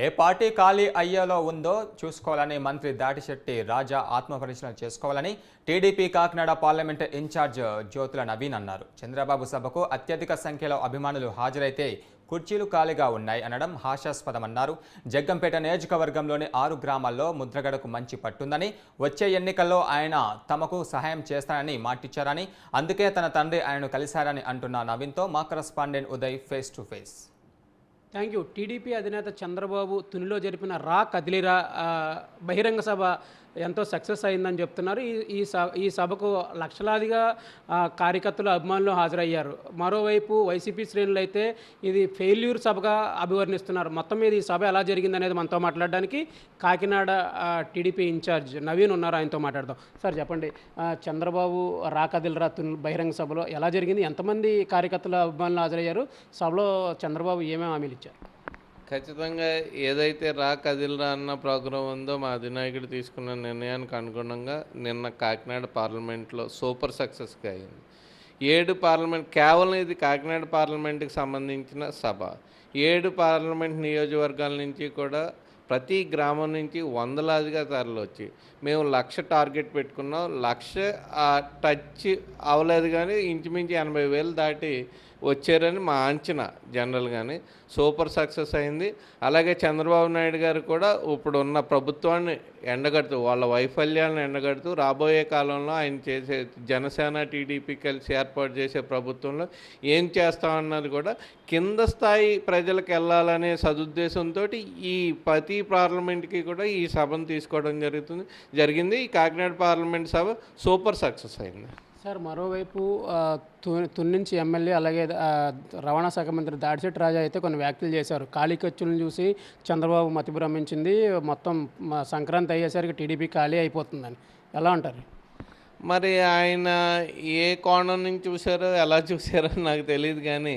ఏ party ఖాళీ అయ్యేలో ఉందో చూసుకోవాలని మంత్రి దాటిశెట్టి రాజా ఆత్మపరిశీలన చేసుకోవాలని TDP Kakinada parliament incharge Jyothula Naveen అన్నారు. చంద్రబాబు సభకు అత్యధిక సంఖ్యలో అభిమానులు హాజరైతే కుర్చీలు ఖాళీగా ఉన్నాయి అనడం హాస్యాస్పదమన్నారు. జగ్గంపేట నియోజకవర్గంలోని ఆరు గ్రామాల్లో ముద్రగడకు మంచి పట్టుందని వచ్చే ఎన్నికల్లో ఆయన తమకు సహాయం చేస్తానని మాటిచ్చారని అందుకే తన తండ్రి ఆయనను కలిశారని అంటున్న నవీన్తో మా correspondent Uday face to face. Thank you TDP అధినేత చంద్రబాబు తునిలో జరిపిన రా కదిలిరా బహిరంగ సభ ఎంతో సక్సెస్ అయిందని చెప్తున్నారు. ఈ ఈ సభ ఈ సభకు లక్షలాదిగా కార్యకర్తలు అభిమానులు హాజరయ్యారు. మరోవైపు వైసీపీ శ్రేణులు అయితే ఇది ఫెయిల్యూర్ సభగా అభివర్ణిస్తున్నారు. మొత్తం మీద ఈ సభ ఎలా జరిగింది అనేది మనతో మాట్లాడడానికి కాకినాడ టీడీపీ ఇన్ఛార్జ్ నవీన్ ఉన్నారు. ఆయనతో మాట్లాడదాం. సార్ చెప్పండి. చంద్రబాబు రా కదిలిరా బహిరంగ సభలో ఎలా జరిగింది? ఎంతమంది కార్యకర్తలు అభిమానులు హాజరయ్యారు? సభలో చంద్రబాబు ఏమేమి హామీలు ఇచ్చారు? ఖచ్చితంగా ఏదైతే రా కదిలిరా అన్న ప్రోగ్రాం ఉందో మా అధినాయకుడు తీసుకున్న నిర్ణయానికి అనుగుణంగా నిన్న కాకినాడ పార్లమెంట్లో సూపర్ సక్సెస్గా అయింది. ఏడు పార్లమెంట్ కేవలం ఇది కాకినాడ పార్లమెంట్కి సంబంధించిన సభ. ఏడు పార్లమెంట్ నియోజకవర్గాల నుంచి కూడా ప్రతి గ్రామం నుంచి వందలాదిగా తరలి వచ్చి మేము లక్ష టార్గెట్ పెట్టుకున్నాం. లక్ష టచ్ అవ్వలేదు కానీ ఇంచుమించు ఎనభై వేలు దాటి వచ్చారని మా అంచనా జనరల్గానే సూపర్ సక్సెస్ అయింది. అలాగే చంద్రబాబు నాయుడు గారు కూడా ఇప్పుడు ఉన్న ప్రభుత్వాన్ని ఎండగడుతూ వాళ్ళ వైఫల్యాలను ఎండగడుతూ రాబోయే కాలంలో ఆయన చేసే జనసేన టీడీపీ కలిసి ఏర్పాటు చేసే ప్రభుత్వంలో ఏం చేస్తామన్నది కూడా కింద స్థాయి ప్రజలకు వెళ్ళాలనే సదుద్దేశంతో ఈ ప్రతి పార్లమెంట్కి కూడా ఈ సభను తీసుకోవడం జరుగుతుంది. జరిగింది. ఈ కాకినాడ పార్లమెంట్ సభ సూపర్ సక్సెస్ అయింది. సార్ మరోవైపు తు తున్నించి ఎమ్మెల్యే అలాగే రవాణా శాఖ మంత్రి దాడిశెట్టి రాజా అయితే కొన్ని వ్యాఖ్యలు చేశారు. ఖాళీ ఖర్చులను చూసి చంద్రబాబు మతి భ్రమించింది మొత్తం సంక్రాంతి అయ్యేసరికి టీడీపీ ఖాళీ అయిపోతుందని. ఎలా అంటారు? మరి ఆయన ఏ కోణం నుంచి చూశారో ఎలా చూశారో నాకు తెలియదు కానీ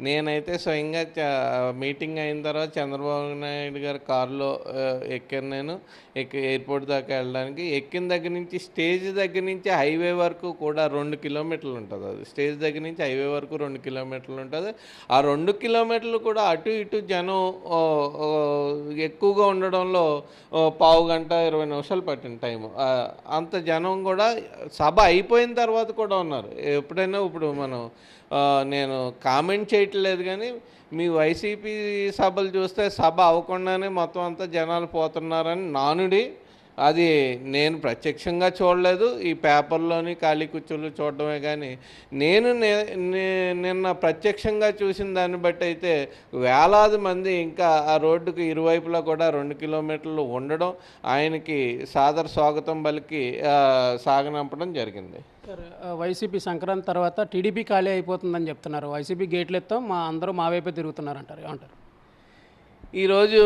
నేనైతే స్వయంగా చ- మీటింగ్ అయిన తర్వాత చంద్రబాబు నాయుడు గారి కారులో ఎక్కాను నేను. ఎక్కి ఎయిర్పోర్ట్ దాకా వెళ్ళడానికి. ఎక్కిన దగ్గర నుంచి స్టేజ్ దగ్గర నుంచి హైవే వరకు కూడా రెండు కిలోమీటర్లు ఉంటుంది అది. స్టేజ్ దగ్గర నుంచి హైవే వరకు రెండు కిలోమీటర్లు ఉంటుంది. ఆ రెండు కిలోమీటర్లు కూడా అటు ఇటు జనం ఎక్కువగా ఉండడంలో పావు గంట ఇరవై నిమిషాలు పట్టింది టైం అంత జనం కూడా సభ అయిపోయిన తర్వాత కూడా ఉన్నారు. ఎప్పుడైనా ఇప్పుడు మనం నేను కామెంట్ చేయట్లేదు కానీ మీ వైసీపీ సభలు చూస్తే సభ అవ్వకుండానే మొత్తం అంతా జనాలు పోతున్నారని నానుడి అది నేను ప్రత్యక్షంగా చూడలేదు. ఈ పేపర్లోని ఖాళీ కుర్చీలు చూడడమే కానీ నేను నే- నే- నిన్న ప్రత్యక్షంగా చూసిన దాన్ని బట్టి అయితే వేలాది మంది ఇంకా ఆ రోడ్డుకు ఇరువైపులా కూడా రెండు కిలోమీటర్లు ఉండడం ఆయనకి సాదర స్వాగతం పలికి ఆ, సాగనంపడం జరిగింది. వైసీపీ సంక్రాంతి తర్వాత టీడీపీ ఖాళీ అయిపోతుందని చెప్తున్నారు. వైసీపీ గేట్లు ఎత్తాం మా అందరూ మా వైపే తిరుగుతున్నారు అంటారు ఏమంటారు ఈరోజు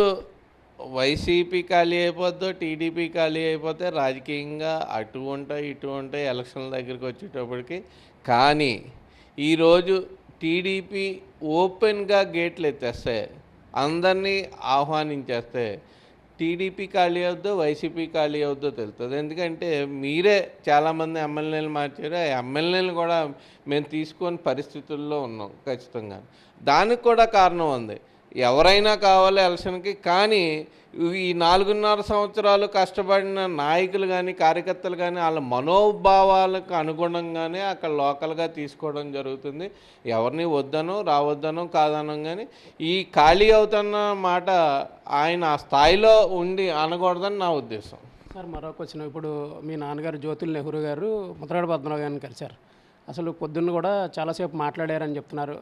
వైసీపీ ఖాళీ అయిపోద్దో టీడీపీ ఖాళీ అయిపోతే రాజకీయంగా అటు ఉంటాయి ఇటు ఉంటాయి ఎలక్షన్ల దగ్గరికి వచ్చేటప్పటికి కానీ ఈరోజు టీడీపీ ఓపెన్గా గేట్లు ఎత్తేస్తే అందరినీ ఆహ్వానించేస్తే టీడీపీ ఖాళీ అవుద్దో వైసీపీ ఖాళీ అవుద్దో తెలుస్తుంది. ఎందుకంటే మీరే చాలామంది ఎమ్మెల్యేలు మార్చారు. ఆ ఎమ్మెల్యేలు కూడా మేము తీసుకొని పరిస్థితుల్లో ఉన్నాం ఖచ్చితంగా. దానికి కూడా కారణం ఉంది. ఎవరైనా కావాలి ఎలక్షన్కి కానీ ఈ నాలుగున్నర సంవత్సరాలు కష్టపడిన నాయకులు కానీ కార్యకర్తలు కానీ వాళ్ళ మనోభావాలకు అనుగుణంగానే అక్కడ లోకల్గా తీసుకోవడం జరుగుతుంది. ఎవరిని వద్దనో రావద్దనో కాదనం కానీ ఈ ఖాళీ అవుతున్న మాట ఆయన ఆ స్థాయిలో ఉండి అనకూడదని నా ఉద్దేశం. సార్ మరొక వచ్చిన ఇప్పుడు మీ నాన్నగారు జ్యోతుల్ నెహ్రూ గారు ముద్రాడ పద్మనాభ గారిని కలిశారు. అసలు పొద్దున్న కూడా చాలాసేపు మాట్లాడారని చెప్తున్నారు.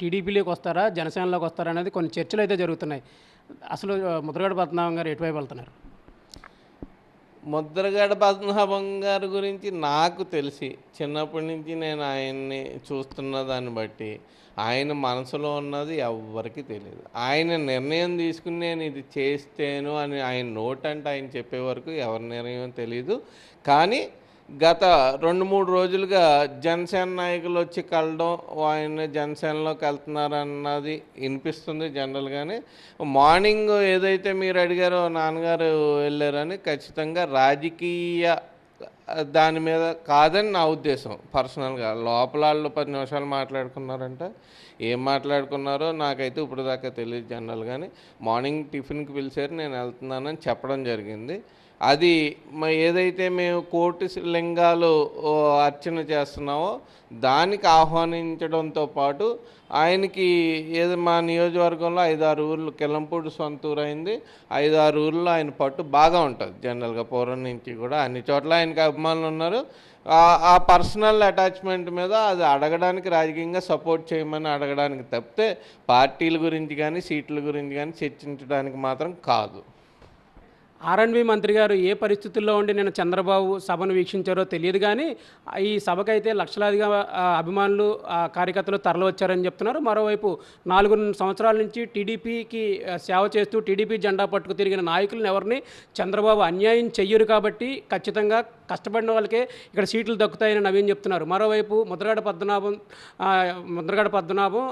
టీడీపీలోకి వస్తారా జనసేనలోకి వస్తారా అనేది కొన్ని చర్చలు అయితే జరుగుతున్నాయి. అసలు ముద్రగడ పద్మనాభం గారు ఎటువైపు వెళ్తున్నారు? ముద్రగడ పద్మనాభం గారి గురించి నాకు తెలిసి చిన్నప్పటి నుంచి నేను ఆయన్ని చూస్తున్న దాన్ని బట్టి ఆయన మనసులో ఉన్నది ఎవ్వరికి తెలియదు ఆయన నిర్ణయం తీసుకుని నేను ఇది చేస్తేను అని ఆయన నోట్ అంటే ఆయన చెప్పే వరకు ఎవరి నిర్ణయం తెలియదు కానీ గత రెండు మూడు రోజులుగా జనసేన నాయకులు వచ్చి కలడం ఆయన జనసేనలోకి వెళ్తున్నారన్నది వినిపిస్తుంది జనరల్గానే. మార్నింగ్ ఏదైతే మీరు అడిగారో నాన్నగారు వెళ్ళారని ఖచ్చితంగా రాజకీయ దాని మీద కాదని నా ఉద్దేశం. పర్సనల్గా లోపల వాళ్ళు పది నిమిషాలు మాట్లాడుకున్నారంట. ఏం మాట్లాడుకున్నారో నాకైతే ఇప్పుడు దాకా తెలియదు జనరల్ కానీ మార్నింగ్ టిఫిన్కి పిలిచారు నేను వెళ్తున్నానని చెప్పడం జరిగింది. అది ఏదైతే మేము కోటి లింగాలు ఓ, అర్చన చేస్తున్నామో దానికి ఆహ్వానించడంతో పాటు ఆయనకి ఏదో మా నియోజకవర్గంలో ఐదారు ఊర్లు కిలంపూడి సొంత ఊరు అయింది ఐదారు ఊర్లో ఆయన పట్టు బాగా ఉంటుంది. జనరల్గా పూర్వం నుంచి కూడా అన్ని చోట్ల ఆయనకి అభిమానులు ఉన్నారు. ఆ పర్సనల్ అటాచ్మెంట్ మీద అది అడగడానికి రాజకీయంగా సపోర్ట్ చేయమని అడగడానికి తప్పితే పార్టీల గురించి కానీ సీట్ల గురించి కానీ చర్చించడానికి మాత్రం కాదు. ఆర్ఎండ్బి మంత్రి గారు ఏ పరిస్థితుల్లో ఉండి నేను చంద్రబాబు సభను వీక్షించారో తెలియదు కానీ ఈ సభకైతే లక్షలాదిగా అభిమానులు కార్యకర్తలు తరలివచ్చారని చెప్తున్నారు. మరోవైపు నాలుగు సంవత్సరాల నుంచి టీడీపీకి సేవ చేస్తూ టీడీపీ జెండా పట్టుకు తిరిగిన నాయకులను ఎవరిని చంద్రబాబు అన్యాయం చెయ్యరు కాబట్టి ఖచ్చితంగా కష్టపడిన వాళ్ళకే ఇక్కడ సీట్లు దక్కుతాయని నవీన్ చెప్తున్నారు. మరోవైపు ముద్రగడ పద్మనాభం ముద్రగడ పద్మనాభం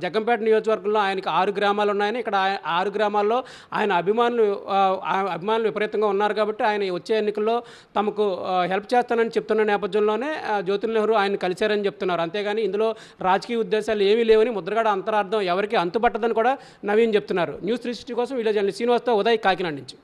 జగ్గంపేట నియోజకవర్గంలో ఆయనకి ఆరు గ్రామాలు ఉన్నాయని ఇక్కడ ఆరు గ్రామాల్లో ఆయన అభిమానులు ఆ, అభిమానులు విపరీతంగా ఉన్నారు కాబట్టి ఆయన వచ్చే ఎన్నికల్లో తమకు హెల్ప్ చేస్తానని చెప్తున్న నేపథ్యంలోనే ఆ, జ్యోతి నెహ్రూ ఆయన కలిశారని చెప్తున్నారు. అంతేగాని ఇందులో రాజకీయ ఉద్దేశాలు ఏమీ లేవని ముద్రగడ అంతరార్థం ఎవరికి అంతుపట్టదని కూడా నవీన్ చెప్తున్నారు. న్యూస్ త్రీ సిక్స్టీ కోసం వీడియో జర్నలిస్ట్ శ్రీనివాస్తో ఉదయ్ కాకినాడ నుంచి.